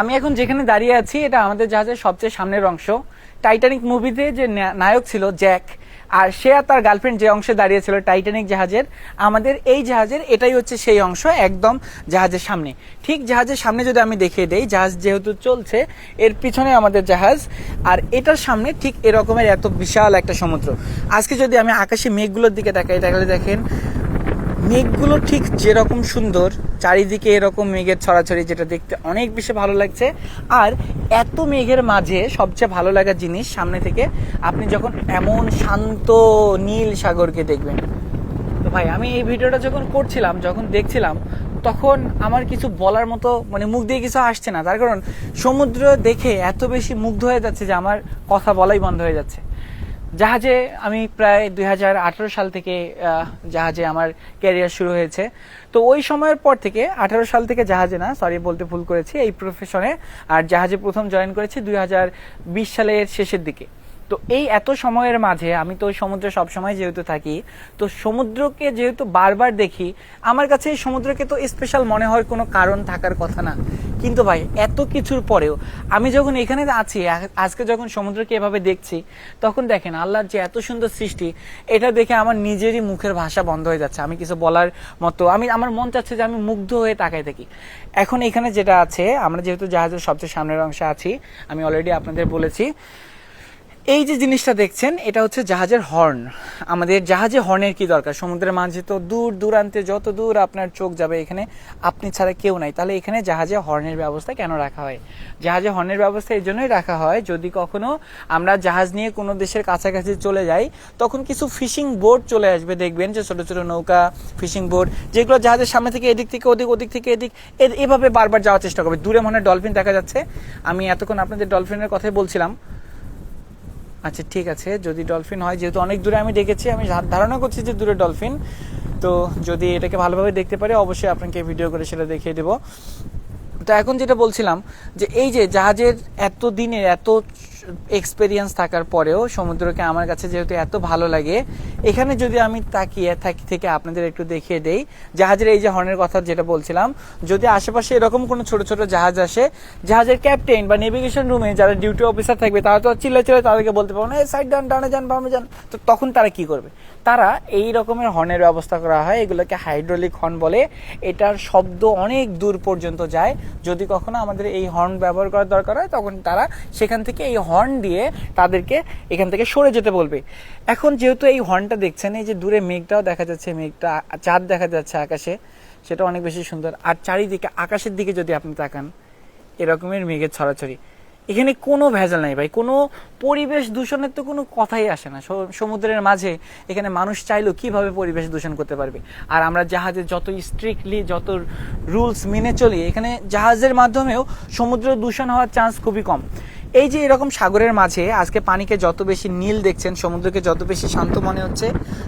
আমি এখন যেখানে দাঁড়িয়ে আছি, এটা আমাদের জাহাজের সবচেয়ে সামনের অংশ। টাইটানিক মুভিতে যে নায়ক ছিল জ্যাক আর সে আর তার গার্লফ্রেন্ড যে অংশে দাঁড়িয়ে ছিল টাইটানিক জাহাজের, আমাদের এই জাহাজের এটাই হচ্ছে সেই অংশ একদম জাহাজের সামনে। ঠিক জাহাজের সামনে যদি আমি দেখিয়ে দেই, জাহাজ যেহেতু চলছে, এর পিছনে আমাদের জাহাজ, আর এটার সামনে ঠিক এরকমের এত বিশাল একটা সমুদ্র। আজকে যদি আমি আকাশে মেঘগুলোর দিকে তাকাই, তাহলে দেখেন মেঘগুলো ঠিক যেরকম সুন্দর, চারিদিকে এরকম মেঘের ছড়াছড়ি যেটা দেখতে অনেক বেশি ভালো লাগছে। আর এত মেঘের মাঝে সবচেয়ে ভালো লাগা জিনিস সামনে থেকে, আপনি যখন এমন শান্ত নীল সাগরকে দেখবেন। তো ভাই, আমি এই ভিডিওটা যখন করছিলাম, যখন দেখছিলাম, তখন আমার কিছু বলার মতো মানে মুখ দিয়ে কিছু আসছে না। তার কারণ সমুদ্র দেখে এত বেশি মুগ্ধ হয়ে যাচ্ছে যে আমার কথা বলাই বন্ধ হয়ে যাচ্ছে। জাহাজে আমি প্রায় দু হাজার আঠেরো সাল থেকে জাহাজে আমার ক্যারিয়ার শুরু হয়েছে। তো ওই সময়ের পর থেকে, আঠারো সাল থেকে জাহাজে না সরি বলতে ভুল করেছি, এই প্রফেশনে আর জাহাজে প্রথম জয়েন করেছি দুই হাজার বিশ সালের শেষের দিকে। তো এই এত সময়ের মাঝে আমি তো সমুদ্রে সবসময় যেহেতু থাকি, তো সমুদ্রকে যেহেতু বারবার দেখি, আমার কাছে সমুদ্রকে তো স্পেশাল মনে হওয়ার কোনো কারণ থাকার কথা না। কিন্তু ভাই, এত কিছুর পরেও আমি যখন এখানে আছি আজকে যখন সমুদ্রকে এভাবে দেখছি, তখন দেখেন আল্লাহর যে এত সুন্দর সৃষ্টি, এটা দেখে আমার নিজেরই মুখের ভাষা বন্ধ হয়ে যাচ্ছে। আমি কিছু বলার মতো, আমি, আমার মন চাচ্ছে যে আমি মুগ্ধ হয়ে তাকাই থাকি। এখন এখানে যেটা আছে, আমরা যেহেতু জাহাজের সবচেয়ে সামনের অংশে আছি, আমি অলরেডি আপনাদের বলেছি এই যে জিনিসটা দেখছেন, এটা হচ্ছে জাহাজের হর্ন। আমাদের জাহাজে হর্নের কি দরকার? সমুদ্রের মাঝে তো দূর দূরান্তে যত দূর আপনার চোখ যাবে, এখানে আপনি ছাড়া কেউ নাই। তাহলে এখানে জাহাজে হর্নের ব্যবস্থা কেন রাখা হয়? জাহাজে হর্নের ব্যবস্থা এই জন্যই রাখা হয়, যদি কখনো আমরা জাহাজ নিয়ে কোনো দেশের কাছাকাছি চলে যাই, তখন কিছু ফিশিং বোট চলে আসবে, দেখবেন যে ছোট ছোট নৌকা, ফিশিং বোট, যেগুলো জাহাজের সামনে থেকে এদিক থেকে ওদিক ওদিক থেকে এদিক এভাবে বারবার যাওয়ার চেষ্টা করবে। দূরে মনে হয় ডলফিন দেখা যাচ্ছে। আমি এতক্ষণ আপনাদের ডলফিনের কথাই বলছিলাম। আচ্ছা ঠিক আছে, যদি ডলফিন হয়, যেহেতু অনেক দূরে আমি দেখেছি, আমি ধারণা করছি যে দূরে ডলফিন তো যদি এটাকে ভালোভাবে দেখতে পারি, অবশ্যই আপনাকে ভিডিও করে সেটা দেখিয়ে দেবো। তো এখন যেটা বলছিলাম, যে এই যে জাহাজের এত দিনের, এত এক্সপেরিয়েন্স থাকার পরেও সমুদ্রকে আমার কাছে যেহেতু এত ভালো লাগে, এখানে যদি আমি তাকিয়ে থাকি থেকে আপনাদের একটু দেখিয়ে দেই। জাহাজের এই যে হর্নের কথা যেটা বলছিলাম, যদি আশেপাশে এরকম কোনো ছোট ছোট জাহাজ আসে, জাহাজের ক্যাপ্টেন বা নেভিগেশন রুমে যারা ডিউটি অফিসার থাকবে, তারা তো চিল্লা চিল্লা তাদেরকে বলতে পারব না সাইড ডান, ডানে যান, বামে যান। তো তখন তারা কি করবে? তারা এই রকমের হর্নের ব্যবস্থা করা হয়, এগুলোকে হাইড্রোলিক হর্ন বলে। এটার শব্দ অনেক দূর পর্যন্ত যায়। যদি কখনো আমাদের এই হর্ন ব্যবহার করার দরকার হয়, তখন তারা সেখান থেকে এই হর্ন দিয়ে তাদেরকে এখান থেকে সরে যেতে বলবে। এখন যেহেতু এই হর্নটা দেখছেন, এই যে দূরে মেঘটাও দেখা যাচ্ছে, মেঘটা চাঁদ দেখা যাচ্ছে আকাশে, সেটা অনেক বেশি সুন্দর। আর চারিদিকে, আকাশের দিকে যদি আপনি তাকান, এরকমের মেঘের ছড়াছড়ি। এখানে কোনো ভেজাল নাই ভাই, কোনো পরিবেশ দূষণের তো কোনো কথাই আসে না। সমুদ্রের মাঝে এখানে মানুষ চাইলেও কীভাবে পরিবেশ দূষণ করতে পারবে? আর আমরা জাহাজে যত স্ট্রিক্টলি যত রুলস মেনে চলি, এখানে জাহাজের মাধ্যমেও সমুদ্র দূষণ হওয়ার চান্স খুবই কম। এই যে এরকম সাগরের মাঝে আজকে পানিকে যত বেশি নীল দেখছেন, সমুদ্রকে যত বেশি শান্ত মনে হচ্ছে,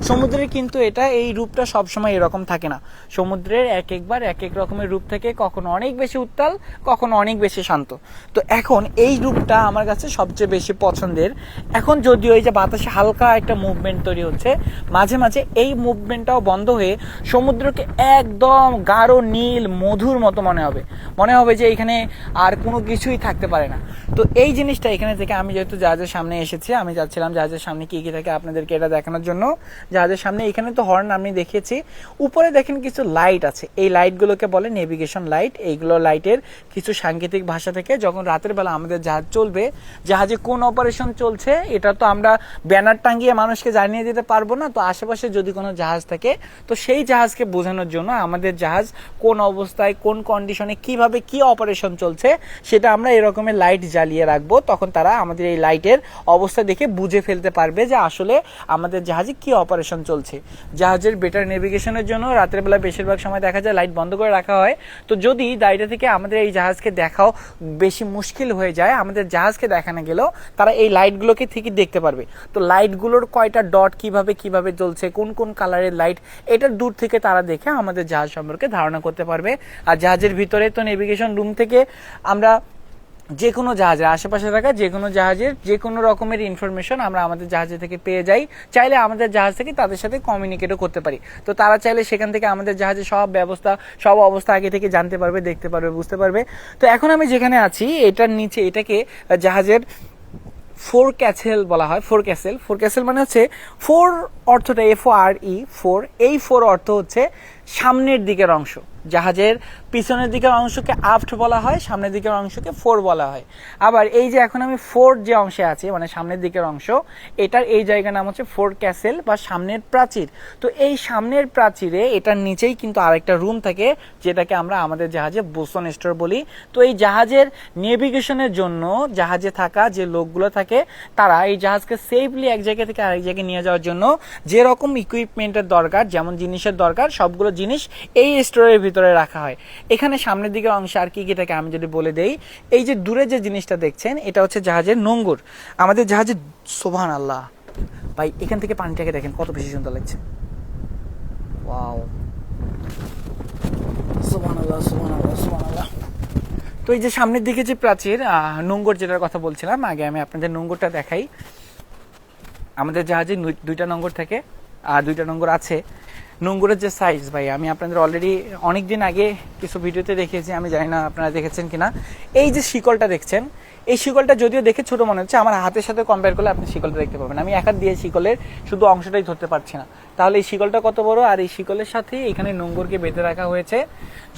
সমুদ্রের কিন্তু এটা এই রূপটা সবসময় এরকম থাকে না। সমুদ্রের এক একবার এক এক রকমের রূপ থেকে কখনো অনেক বেশি উত্তাল, কখনো অনেক বেশি শান্ত। তো এখন এই রূপটা আমার কাছে সবচেয়ে বেশি পছন্দের। এখন যদিও এই যে বাতাসে হালকা একটা মুভমেন্ট তৈরি হচ্ছে, মাঝে মাঝে এই মুভমেন্টটাও বন্ধ হয়ে সমুদ্রকে একদম গাঢ় নীল, মধুর মতো মনে হবে। মনে হবে যে এখানে আর কোনো কিছুই থাকতে পারে না। তো এই জিনিসটা এখানে থেকে আমি যেহেতু জাহাজের সামনে এসেছি, আমি যাচ্ছিলাম জাহাজের সামনে কি কি থাকে আপনাদেরকে এটা দেখানোর জন্য। জাহাজের সামনে এখানে তো হর্ন আমি দেখেছি উপরে দেখেন কিছু লাইট আছে। এই লাইটগুলোকে বলে নেভিগেশন লাইট এইগুলো লাইটের কিছু সাংকেতিক ভাষা থেকে যখন রাতের বেলা আমাদের জাহাজ চলবে, জাহাজে কোন অপারেশন চলছে, এটা তো আমরা ব্যানার টাঙ্গিয়ে মানুষকে জানিয়ে দিতে পারব না। তো আশেপাশে যদি কোনো জাহাজ থাকে, তো সেই জাহাজকে বোঝানোর জন্য আমাদের জাহাজ কোন অবস্থায়, কোন কন্ডিশনে কীভাবে কি অপারেশন চলছে, সেটা আমরা এরকমের লাইট জ্বালিয়ে রাখব। তখন তারা আমাদের এই লাইটের অবস্থা দেখে বুঝে ফেলতে পারবে যে আসলে আমাদের জাহাজে কি অপারেশন চলছে। জাহাজের বেটার নেভিগেশনের জন্য রাতের বেলা বেশিরভাগ সময় দেখা যায় লাইট বন্ধ করে রাখা হয়। তো যদি দায়টা থেকে আমাদের এই জাহাজকে দেখাও বেশি মুশকিল হয়ে যায়, আমাদের জাহাজকে দেখানো গেলেও তারা এই লাইটগুলোকে ঠিকই দেখতে পারবে। তো লাইটগুলোর কয়টা ডট কীভাবে কীভাবে জ্বলছে, কোন কোন কালারের লাইট এটা দূর থেকে তারা দেখে আমাদের জাহাজ সম্পর্কে ধারণা করতে পারবে। আর জাহাজের ভিতরে তো নেভিগেশন রুম থেকে আমরা যে কোনো জাহাজের আশেপাশে থাকা যে কোনো জাহাজের যে কোনো রকমের ইনফরমেশন আমরা আমাদের জাহাজে থেকে পেয়ে যাই। চাইলে আমাদের জাহাজ থেকে তাদের সাথে কমিউনিকেটও করতে পারি। তো তারা চাইলে সেখান থেকে আমাদের জাহাজের সব ব্যবস্থা, সব অবস্থা আগে থেকে জানতে পারবে, দেখতে পারবে, বুঝতে পারবে। তো এখন আমি যেখানে আছি, এটার নিচে, এটাকে জাহাজের ফোর ক্যাসেল বলা হয় ফোর ক্যাসেল ফোর ক্যাসেল মানে হচ্ছে ফোর অর্থটা এফ আর ই ফোর এই ফোর অর্থ হচ্ছে সামনের দিকের অংশ। জাহাজের পিছনের দিকের অংশকে আফট বলা হয়, সামনের দিকের অংশকে ফোর বলা হয়। আবার এই যে এখন আমি ফোর যে অংশে আছি মানে সামনের দিকের অংশ, এটার এই জায়গার নাম হচ্ছে ফোর ক্যাসেল বা সামনের প্রাচীর। তো এই সামনের প্রাচীরে এটার নিচেই কিন্তু আরেকটা রুম থাকে, যেটাকে আমরা আমাদের জাহাজে বোসন স্টোর বলি। তো এই জাহাজের নেভিগেশনের জন্য জাহাজে থাকা যে লোকগুলো থাকে, তারা এই জাহাজকে সেফলি এক জায়গা থেকে আরেক জায়গায় নিয়ে যাওয়ার জন্য যেরকম ইকুইপমেন্টের দরকার, যেমন জিনিসের দরকার, সবগুলো জিনিস এই স্টোরের ভিতরে রাখা হয়। এখানে সামনের দিকে অংশে আর কি কি থাকে আমি যদি বলে দেই, এই যে দূরে যে জিনিসটা দেখছেন, এটা হচ্ছে জাহাজের নোঙ্গর। আমাদের জাহাজের সোভান আল্লাহ ভাই, এখান থেকে পানিটাকে দেখেন কত বেশি সুন্দর লাগছে। ওয়াও। আল্লাহ তো এই যে সামনের দিকে যে প্রাচীর নোঙ্গর যেটার কথা বলছিলাম, আগে আমি আপনাদের নোঙ্গরটা দেখাই। আমাদের জাহাজে দুইটা নোঙ্গর থাকে, আর দুইটা নোঙ্গর আছে। নোঙ্গরের যে সাইজ ভাই, আমি আপনাদের অলরেডি অনেক দিন আগে কিছু ভিডিওতে দেখিয়েছি, আমি জানি না আপনারা দেখেছেন কিনা। এই যে শিকলটা দেখছেন এই শিকলটা যদিও দেখে ছোট মনে হচ্ছে, আমার হাতের সাথে কম্পেয়ার করলে আপনি শিকলটা দেখতে পাবেন আমি এক হাত দিয়ে শিকলের শুধু অংশটাই ধরতে পারছি না। তাহলে এই শিকলটা কত বড়? আর এই শিকলের সাথে এখানে নোঙ্গরকে বেঁধে রাখা হয়েছে।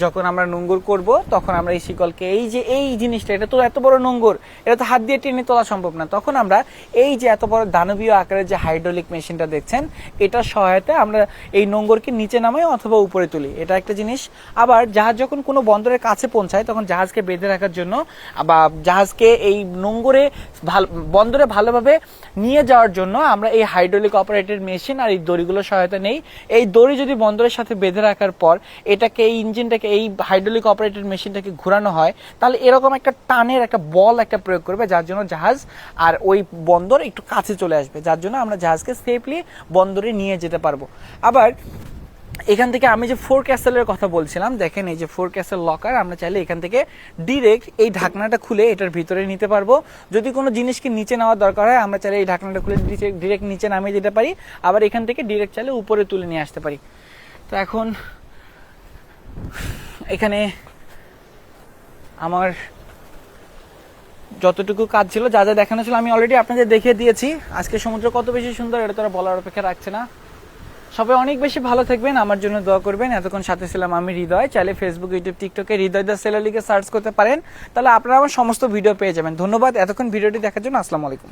যখন আমরা নোঙ্গর করব, তখন আমরা এই শিকলকে এই যে এই জিনিসটা, এটা তো এত বড় নোঙ্গর, এটা তো হাত দিয়ে টেনে তোলা সম্ভব না। তখন আমরা এই যে এত বড় দানবীয় আকারের যে হাইড্রোলিক মেশিনটা দেখছেন এটার সহায়তায় আমরা এই নোঙ্গরকে নিচে নামাই অথবা উপরে তুলি। এটা একটা জিনিস। আবার জাহাজ যখন কোনো বন্দরের কাছে পৌঁছায়, তখন জাহাজকে বেঁধে রাখার জন্য বা জাহাজকে এই ভালো বন্দরে ভালোভাবে নিয়ে যাওয়ার জন্য আমরা এই হাইড্রোলিক অপারেটেড মেশিন আর এই দড়িগুলোর সহায়তা নেই। এই দড়ি যদি বন্দরের সাথে বেঁধে রাখার পর এটাকে, এই ইঞ্জিনটাকে, এই হাইড্রোলিক অপারেটেড মেশিনটাকে ঘোরানো হয়, তাহলে এরকম একটা টানের একটা বল একটা প্রয়োগ করবে, যার জন্য জাহাজ আর ওই বন্দর একটু কাছে চলে আসবে। যার জন্য আমরা জাহাজকে সেফলি বন্দরে নিয়ে যেতে পারব। আবার এখান থেকে আমি যে ফোর ক্যাসেলের কথা বলছিলাম, দেখেন এই যে ফোর ক্যাসেল লকার, আমরা চাইলে এখান থেকে ডিরেক্ট এই ঢাকনাটা খুলে এটার ভিতরে নিতে পারব। যদি কোনো জিনিসকে নিচে নেওয়ার দরকার হয়, আমরা চাইলে এই ঢাকনাটা খুলে ডিরেক্ট নিচে নামিয়ে দিতে পারি। আবার এখান থেকে ডিরেক্ট চাইলে উপরে তুলে নিয়ে আসতে পারি। তো এখন এখানে আমার যতটুকু কাজ ছিল, যা যা দেখানো ছিল, আমি অলরেডি আপনাদের দেখিয়ে দিয়েছি। আজকে সমুদ্র কত বেশি সুন্দর, এটা তারা বলার অপেক্ষা রাখছে না। সবাই অনেক বেশি ভালো থাকবেন, আমার জন্য দোয়া করবেন। এতক্ষণ সাথে ছিলাম আমি হৃদয়। চাইলে ফেসবুক ইউটিউব টিকটকে হৃদয় দা সেলার লিগে সার্চ করতে পারেন। তাহলে আপনারা আমার সমস্ত ভিডিও পেয়ে যাবেন। ধন্যবাদ। এতক্ষণ ভিডিওটি দেখার জন্য আসসালামু আলাইকুম।